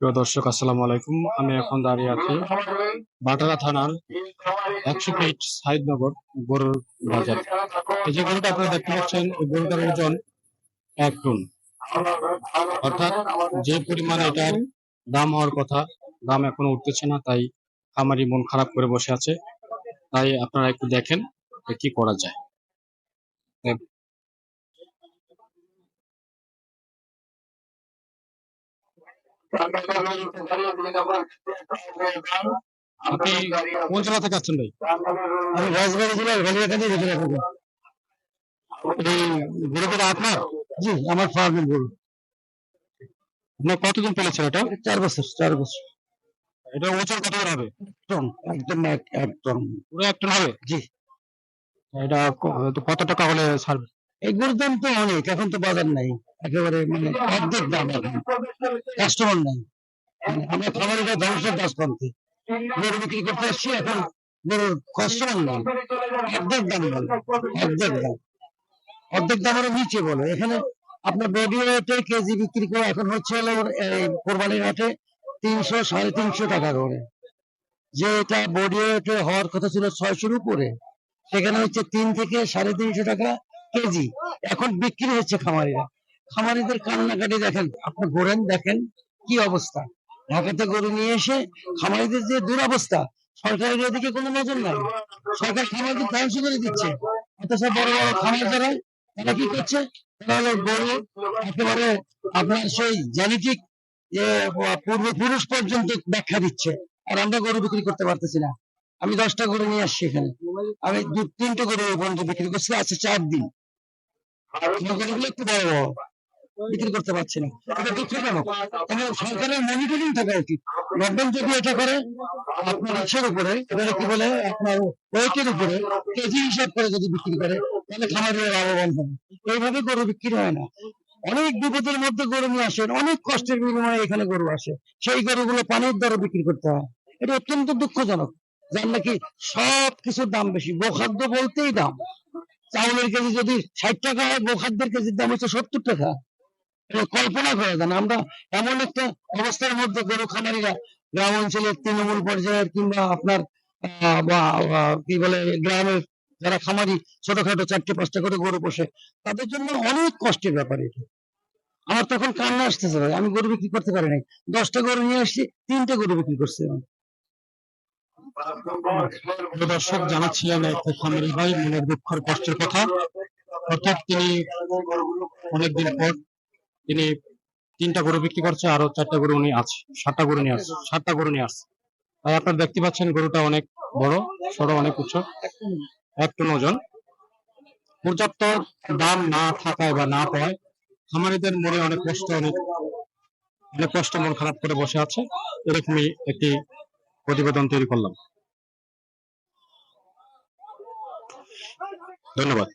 প্রিয় দর্শক, আসসালামু আলাইকুম। আমি এখন দাঁড়িয়ে আছি বাটারা থানার একশো ফিট সাইদনগর গরুর বাজার। এই যে গরুটা আপনারা দেখতে পাচ্ছেন, এই গরুটার ওজন এক টন। অর্থাৎ যে পরিমাণ এটার দাম হওয়ার কথা, দাম এখনও উঠতেছে না, তাই খামারি মন খারাপ করে বসে আছে। তাই আপনারা একটু দেখেন কি করা যায়। আপনি কোন জেলা থেকে আসছেন ভাই? আমি রাজবাড়ি জেলার ভেতরে থাকি গরুটা আপনার? জি আমার ফার্মের গরু। আপনি কতদিন পেলেছেন এটা? চার বছর চার বছর। এটা ওজন কত করে হবে? টন একদম এক এক টন পুরো এক টন হবে? জি। এটা কত টাকা হলে ছাড়বে? এই গরুর দাম তো অনেক এখন তো বাজার নাই। একেবারে মানে অর্ধেক দাম কাস্টমার নাই। মানে আমরা খাবারের ধ্বংসের গাছ পান্তি গরু বিক্রি করতে আসছি এখন গরুর কাস্টমার নাই। অর্ধেক দাম বলে। অর্ধেক দাম। অর্ধেক দামের নিচে বলে। এখানে আপনার বডি ওয়েটে কেজি বিক্রি করে এখন হচ্ছে হলো কোরবানির হাটে তিনশো, সাড়ে তিনশো টাকা করে। যে এটা বডি ওয়েটে হওয়ার কথা ছিল ছয়শোর উপরে, সেখানে হচ্ছে তিন থেকে সাড়ে তিনশো টাকা কেজি। এখন বিক্রি হচ্ছে খামারিরা। খামারিদের কান্নাকাটি দেখেন, আপনি ঘোরেন, দেখেন কি অবস্থা। ঢাকাতে গরু নিয়ে এসে খামারিদের যে দুরবস্থা, সরকারের এদিকে কোনো নজর নাই। সরকার খামারিদের ধ্বংস করে দিচ্ছে। অথচ বড় বড় খামার যারা তারা কি করছে? তারা হলো গরু, একেবারে আপনার সেই জেনেটিক পূর্বপুরুষ পর্যন্ত ব্যাখ্যা দিচ্ছে। আর আমরা গরু বিক্রি করতে পারতেছি না। আমি দশটা গরু নিয়ে আসছি এখানে। আমি দু তিনটে গরু পর্যন্ত বিক্রি করছি আছে চার দিন। একটু বড় বড়। বিক্রি করতে পারছি না। এটা দুঃখজনক সরকারের মনিটরিং থাকা উচিত গভর্নমেন্ট যদি এটা করে আপনার ইচ্ছের উপরে এবারে কি বলে আপনার ওয়েটের উপরে কেজি হিসাব করে যদি বিক্রি করে তাহলে খামারের লাভবান হবে। এইভাবে গরু বিক্রি হয় না। অনেক বিপদের মধ্যে গরু নিয়ে আসেন অনেক কষ্টের বিনিময়ে এখানে গরু আসে। সেই গরুগুলো পানির দরে বিক্রি করতে হয়। এটা অত্যন্ত দুঃখজনক। যার নাকি সব কিছুর দাম বেশি। গোখাদ্য বলতেই দাম। চাউলের কেজি যদি ষাট টাকা হয় গোখাদ্যের কেজির দাম হচ্ছে সত্তর টাকা। কল্পনা করা যায় না আমরা এমন একটা অবস্থার মধ্যে গরু খামারিরা, গ্রাম অঞ্চলের তৃণমূল পর্যায়ের কিংবা আপনার কি বলে, গ্রামের যারা খামারি, ছোটখাটো চারটে, পাঁচটা করে গরু পোষে, তাদের জন্য অনেক কষ্টের ব্যাপার এটা। আমার তখন কান্না আসতেছে ভাই, আমি গরু বিক্রি করতে পারি নাই। দশটা গরু নিয়ে আসছি, তিনটে গরু বিক্রি করছি দর্শক জানাচ্ছিলেন এক খামারি ভাই, মনের দুঃখের কষ্টের কথা। অর্থাৎ তিনি অনেকদিন পর তিনি তিনটা গরু বিক্রি করছে, আরও চারটা গরু উনি আছে, সাতটা গরু নিয়ে আসছে, সাতটা গরু নিয়ে আসছে। তাই আপনারা দেখতে পাচ্ছেন গরুটা অনেক বড় সড়ো অনেক উচ্চ এক টন ওজন। পর্যাপ্ত দাম না থাকায় বা না পাওয়ায় খামারিদের মনে অনেক কষ্ট, অনেক অনেক কষ্ট, মন খারাপ করে বসে আছে। এরকমই একটি প্রতিবেদন তৈরি করলাম। ধন্যবাদ।